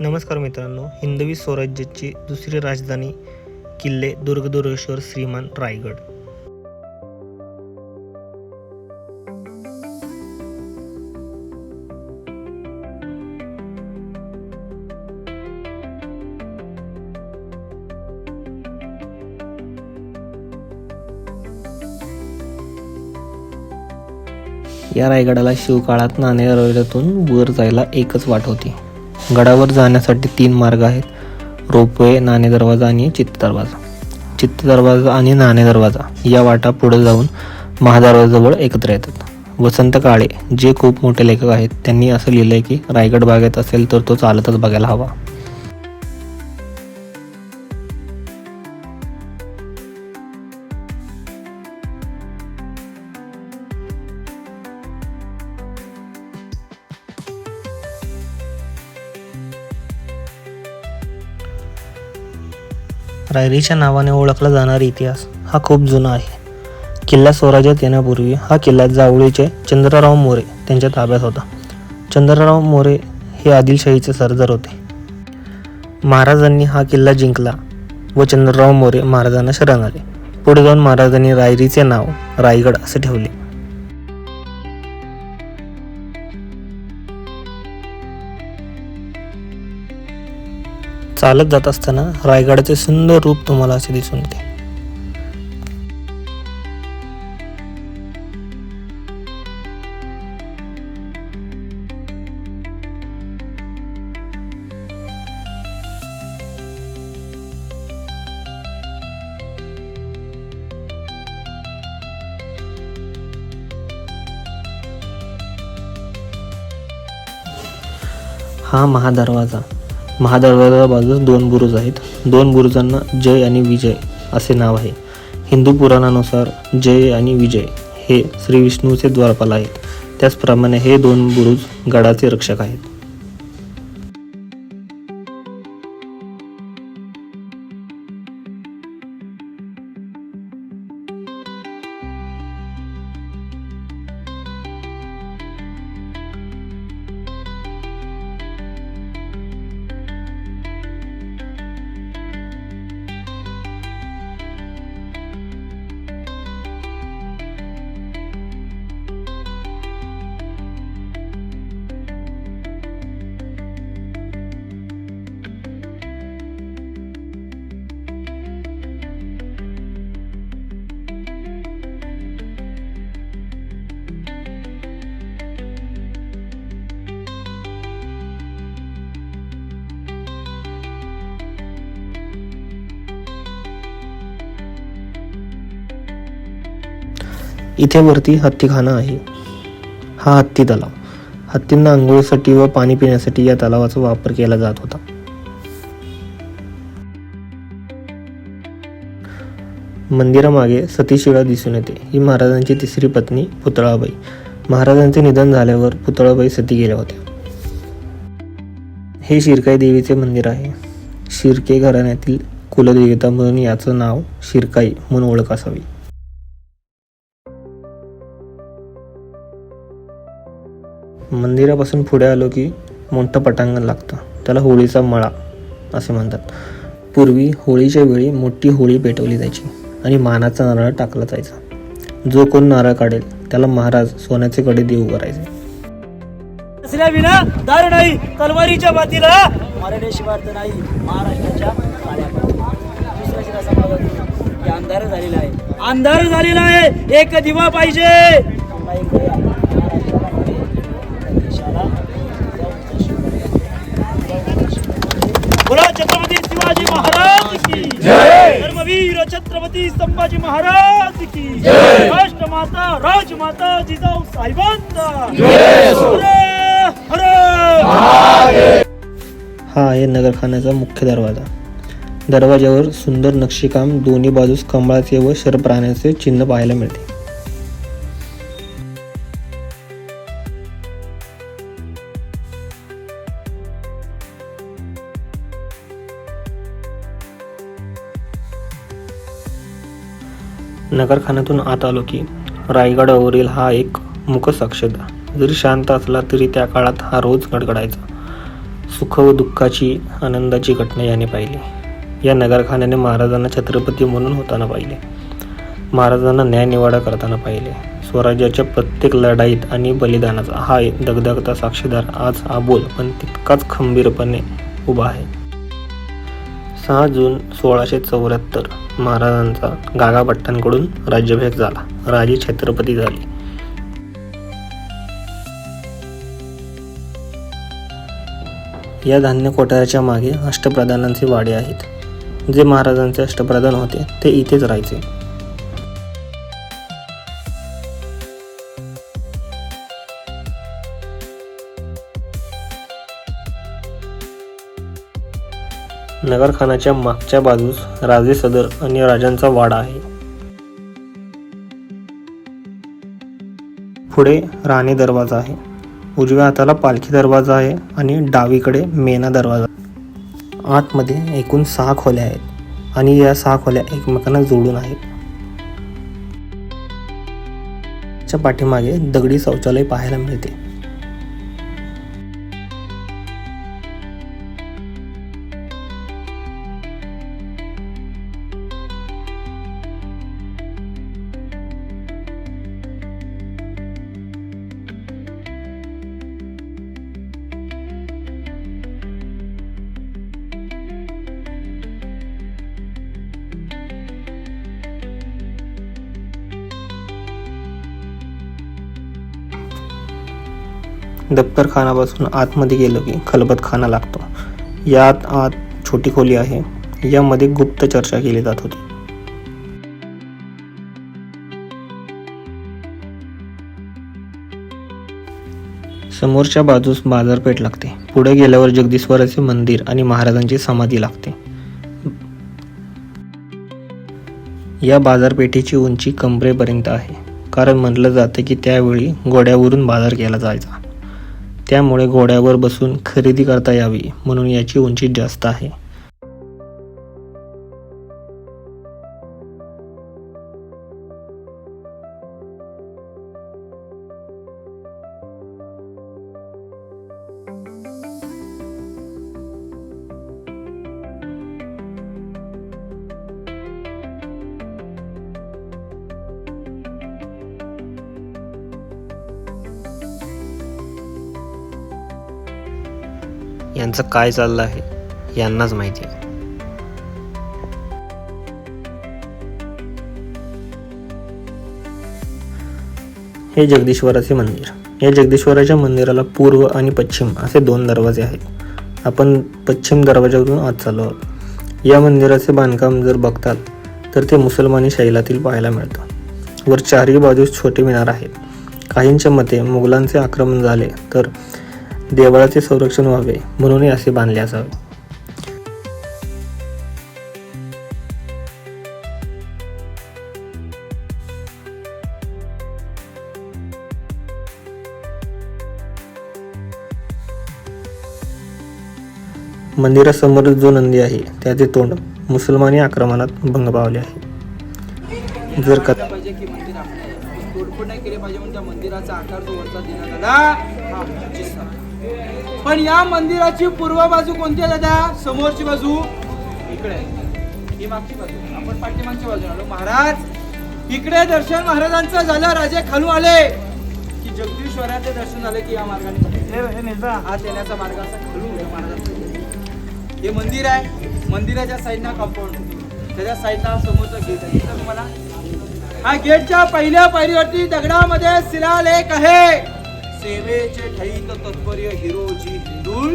नमस्कार मित्रांनो हिंदवी स्वराज्याची दुसरी राजधानी किल्ले दुर्गदुर्गेश्वर श्रीमान रायगड या रायगडाला शिवकाळात नाणे नाणेरवड्यातून वर जायला एकच वाट होती. गडावर जाण्यासाठी तीन मार्ग आहेत. रोपवे नाणे दरवाजा आणि चित्त दरवाजा चित्त दरवाजा आणि नाणे दरवाजा या वाटा पुढे जाऊन महादरवाजाजवळ एकत्र येतात. वसंत काळे जे खूप मोठे लेखक आहेत त्यांनी असं लिहिलंय की रायगड बागेत असेल तर तो चालतच बघायला हवा. रायरीच्या नावाने ओळखला जाणारा इतिहास हा खूप जुना आहे. किल्ला स्वराज्यात येण्यापूर्वी हा किल्ला जावळीचे चंद्रराव मोरे त्यांच्या ताब्यात होता. चंद्रराव मोरे हे आदिलशाहीचे सरदार होते. महाराजांनी हा किल्ला जिंकला व चंद्रराव मोरे महाराजांना शरण आले. पुढे जाऊन महाराजांनी रायरीचे नाव रायगड असे ठेवले. चालत जात असताना रायगडाचे सुंदर रूप तुम्हाला असे दिसून येते. हा महादरवाजा. महादरवाजा बाजूस दोन बुरुज आहेत. दोन बुरुजांना जय आणि विजय असे नाव आहे. हिंदू पुराणानुसार जय आणि विजय हे श्री विष्णूचे द्वारपाल आहेत. त्याचप्रमाणे हे दोन बुरुज गडाचे रक्षक आहेत. इथे वरती हत्तीखाना आहे. हा हत्ती तलाव. हत्तींना आंघोळीसाठी व पाणी पिण्यासाठी या तलावाचा वापर केला जात होता. मंदिरामागे सतीशिळा दिसून येते. ही महाराजांची तिसरी पत्नी पुतळाबाई. महाराजांचे निधन झाल्यावर पुतळाबाई सती गेल्या होत्या. हे शिरकाई देवीचे मंदिर आहे. शिर्के घराण्यातील कुलदेवता म्हणून याचं नाव शिरकाई म्हणून ओळख असावी मंदिरापासून पुढे आलो की मोठं पटांगण लागतं. त्याला होळीचा मळा असे म्हणतात. पूर्वी होळीच्या वेळी मोठी होळी पेटवली जायची आणि मानाचा नारळ टाकला जायचा. जो कोण नारळ काढेल त्याला महाराज सोन्याचे कडे देऊ करायचे दार नाही तलवारीच्या मराठी शिवार्थ नाही महाराष्ट्राच्या दुसरा शिरा अंधार झालेला आहे. अंधार झालेला आहे. एक दिवा पाहिजे. बोला छत्रपती शिवाजी महाराज की धर्मवीर छत्रपती संभाजी महाराज की राष्ट्रमाता राजमाता जिजाऊ साहेबांचा हर हर! हा आहे नगरखान्याचा मुख्य दरवाजा. दरवाजावर सुंदर नक्षीकाम दोन्ही बाजूस कमळाचे व शरप्राण्याचे चिन्ह पाहायला मिळते. नगरखान्यातून आत आलो की रायगडावरील हा एक मुख जरी शांत असला तरी त्या काळात हा रोज गडगडायचा. सुख व दुःखाची आनंदाची घटना याने पाहिली. या नगरखान्याने महाराजांना छत्रपती म्हणून होताना पाहिले. महाराजांना न्यायनिवाडा करताना पाहिले. स्वराज्याच्या प्रत्येक लढाईत आणि बलिदानाचा हा दगदगता साक्षीदार आज आबोल पण तितकाच खंबीरपणे उभा आहे. सहा जून सोळाशे चौऱ्याहत्तर महाराजांचा गागाभट्टांकडून राज्याभिषेक झाला. राजे छत्रपती झाले. या धान्य कोठाराच्या मागे अष्टप्रधानांचे वाडे आहेत. जे महाराजांचे अष्टप्रधान होते ते इथेच राहायचे. नगरखानाच्या मागच्या बाजूस राजे सदर आणि राजांचा वाडा आहे. पुढे राणी दरवाजा आहे. उजव्या हाताला पालखी दरवाजा आहे आणि डावीकडे मेना दरवाजा आतमध्ये एकूण सहा खोल्या आहेत आणि या सहा खोल्या एकमेकांना जोडून आहेत. च्या पाठीमागे दगडी शौचालय पाहायला मिळते. दप्तरखानापासून आतमध्ये गेलं की खलबतखाना लागतो. यात आत छोटी खोली आहे. यामध्ये गुप्त चर्चा केली जात होती. समोरच्या बाजूस बाजारपेठ लागते. पुढे गेल्यावर जगदीश्वराचे मंदिर आणि महाराजांची समाधी लागते. या बाजारपेठेची उंची कमरेपर्यंत आहे. कारण म्हटलं जातं की त्यावेळी घोड्यावरून बाजार केला जायचा. त्यामुळे घोड्यावर बसून खरेदी करता यावी म्हणून याची उंची जास्त आहे. यांचं काय चाललं आहे यांनाच माहिती आहे. हे जगदीश्वराचे मंदिर. या जगदीश्वराच्या मंदिराला पूर्व आणि पश्चिम असे दोन दरवाजे आहेत. आपण पश्चिम दरवाजावरून आत चाललो आहोत. या मंदिराचे बांधकाम जर बघतात तर ते मुसलमानी शैलातील पाहायला मिळतं. वर चारही बाजूस छोटे मिनार आहेत. काहींच्या मते मुघलांचे आक्रमण झाले तर देवळाचे संरक्षण व्हावे म्हणूनही असे बांधले असावे. मंदिरासमोर जो नंदी आहे त्याचे तोंड मुसलमानी आक्रमणात भंग पावले आहे. जर का पाहिजे की मंदिर आपलं तोडफोड नाही केली पाहिजे म्हणून त्या मंदिराचा आकार जो वरचा दिला आला हा पण या मंदिराची पूर्व बाजू कोणती आहे दादा? समोरची बाजू? इकडे. आहे. ही मागची बाजू. आपण पाठीमागच्या बाजूने आलो. महाराज इकडे दर्शन महाराजांचं झालं. राजे खालू आले. की जगदीश्वराचे दर्शन झाले की या मार्गाने हा येण्याचा मार्ग असा खालून या महाराजांचा. हे मंदिर आहे. मंदिराच्या साईडला कंपाऊंड त्याच्या साईडला समोरचं गेट आहे. तुम्हाला हा गेटच्या पहिल्या पायरीवरती दगडामध्ये शिलालेख आहे. सेवेचे ठैत तत्पर्य हिरोजी हिंदुळ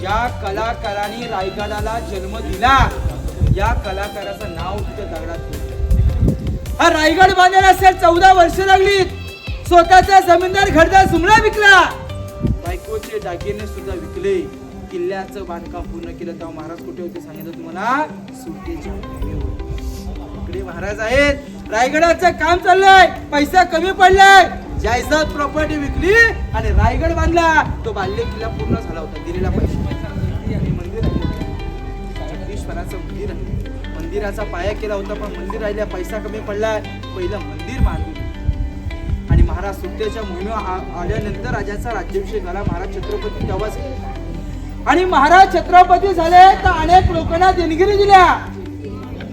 ज्या कलाकारांनी रायगडाला जन्म दिला. या कलाकाराचं नाव तिथे दगडात हा रायगड बांधायला असेल चौदा वर्ष लागली. स्वतःचा जमीनदार घरदार सुमला विकला. बायकोचे दागिने सुद्धा विकले. किल्ल्याचं बांधकाम पूर्ण केलं. तेव्हा महाराज कुठे होते सांगितलं तुम्हाला? सुट्टीच्या इकडे महाराज आहेत. रायगडाचं काम चाललंय. पैसा कमी पडलाय. जायदाद प्रॉपर्टी विकली आणि रायगड बांधला. तो बाल्य किल्ला पूर्ण झाला होता. दिलेला पैसे आणि मंदिर आहे जगदीश्वराचं मंदिर आहे. मंदिराचा पाया केला होता पण मंदिर राहिल्या पैसा कमी पडला. पहिलं मंदिर बांधून. आणि महाराज सुट्ट्याच्या मोहिमे आ- आल्यानंतर राजाचा राज्याभिषेक झाला. महाराज छत्रपती तेव्हाच आणि महाराज छत्रपती झाले तर अनेक लोकांना देणगिरी दिल्या.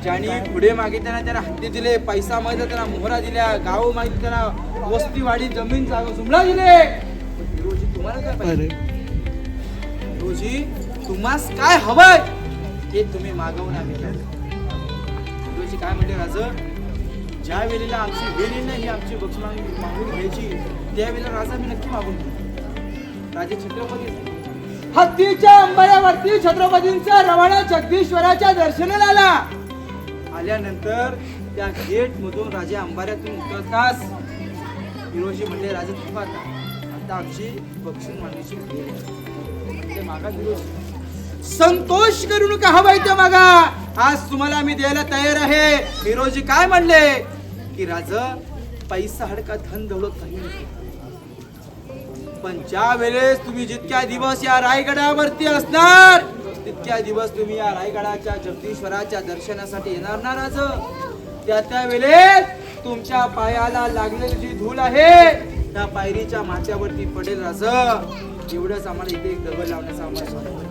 ज्यांनी पुढे मागितल्या त्यांना हत्ती दिले पैसा मागितला त्यांना मोहरा दिल्या गाव मागितली त्यांना वस्ती वाडी जमीन जागा. जुमला दिले रोजी तुम्हाला काय पाहिजे? रोजी तुम्हास काय हवंय? हे तुम्ही मागवून आम्ही. रोजी काय म्हणते राज? ज्या वेळेला आमची वेळ येईल ना ही आमची बक्षी मागून घ्यायची त्यावेळेला राजा मी नक्की मागून घेईन. राजे छत्रपती हत्तीच्या अंबाऱ्यावरती छत्रपतींचा रवाना जगदीश्वराच्या दर्शनाला आला. आल्यानंतर त्या गेट मधून राजे अंबाऱ्यातून उतरताच हिरोजी म्हणले राजे थांबा आता आता आमची बक्षीस मागण्याची म्हणजे मागा संतोष करू नका हवाय ते मागा. आज तुम्हाला मी द्यायला तयार आहे. हिरोजी काय म्हणले? की राज पैसा हडका धन दौलत काही नाही. पण ज्या वेळेस तुम्ही जितक्या दिवस या रायगडावरती असणार तितक्या दिवस तुम्ही या रायगडाच्या जगदीश्वराच्या दर्शनासाठी येणार ना राज? त्या त्या वेळेस तुमच्या पायाला लागलेली जी धूल आहे त्या पायरीच्या माथ्यावरती पडेल राज एवढंच आम्हाला इथे एक दगड लावण्याचा आम्हाला.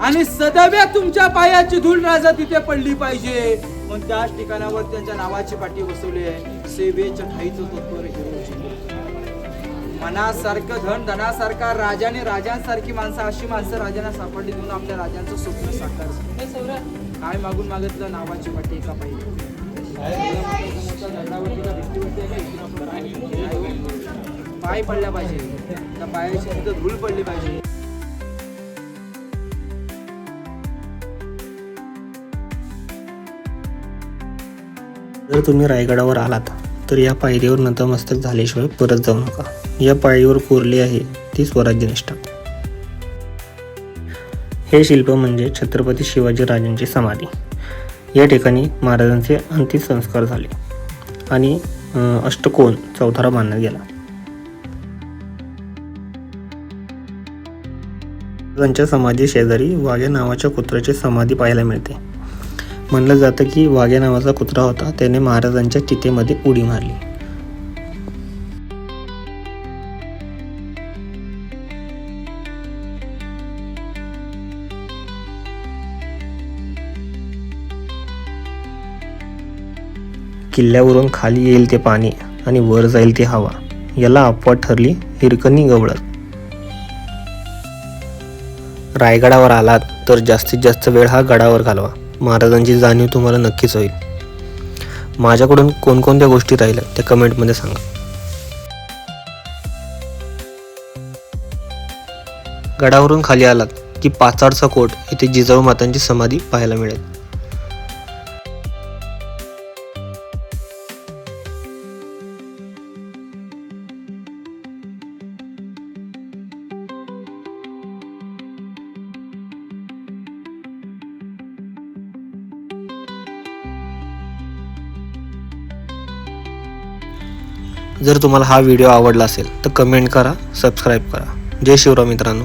आणि सदैव तुमच्या पायाची धूळ राजा तिथे पडली पाहिजे पण त्याच ठिकाणावर त्यांच्या नावाची पाठी बसवली आहे सेवेच्या ठाईचं तत्व रे हिरोजी. मनासारखं धन धनासारखा राजाने राजांसारखी माणसं अशी माणसं राजांना सापडली म्हणून आपल्या राजांचं स्वप्न साकार. काय मागून मागितलं नावाची पाठी एका पाहिजे पाय पडला पाहिजे. त्या पायाची तिथं धूळ पडली पाहिजे. जर तुम्ही रायगडावर आलात तर या पायरीवर नतमस्तक झाल्याशिवाय परत जाऊ नका. या पायरीवर कोरली आहे ती स्वराज्यनिष्ठा. हे शिल्प म्हणजे छत्रपती शिवाजी राजांची समाधी. या ठिकाणी महाराजांचे अंतिम संस्कार झाले आणि अष्टकोन चौथारा बांधण्यात गेला. त्यांच्या समाधी शेजारी वाघ्या नावाच्या कुत्र्याची समाधी पाहायला मिळते. म्हणलं जातं की वाघ्या नावाचा कुत्रा होता त्याने महाराजांच्या चितेमध्ये उडी मारली. किल्ल्यावरून खाली येईल ते पाणी आणि वर जाईल ती हवा. याला अपवाद ठरली हिरकणी गवळत रायगडावर आलात तर जास्तीत जास्त वेळ हा गडावर घालवा. महाराजांची जाणीव तुम्हाला नक्कीच होईल. माझ्याकडून कोणकोणत्या गोष्टी राहिल्या त्या कमेंटमध्ये सांगा. गडावरून खाली आलात की पाचाडचा कोट येथे जिजाऊ मातांची समाधी पाहायला मिळेल. जर तुम्हाला हा व्हिडिओ आवडला असेल तर कमेंट करा सबस्क्राईब करा. जय शिवराम मित्रांनो.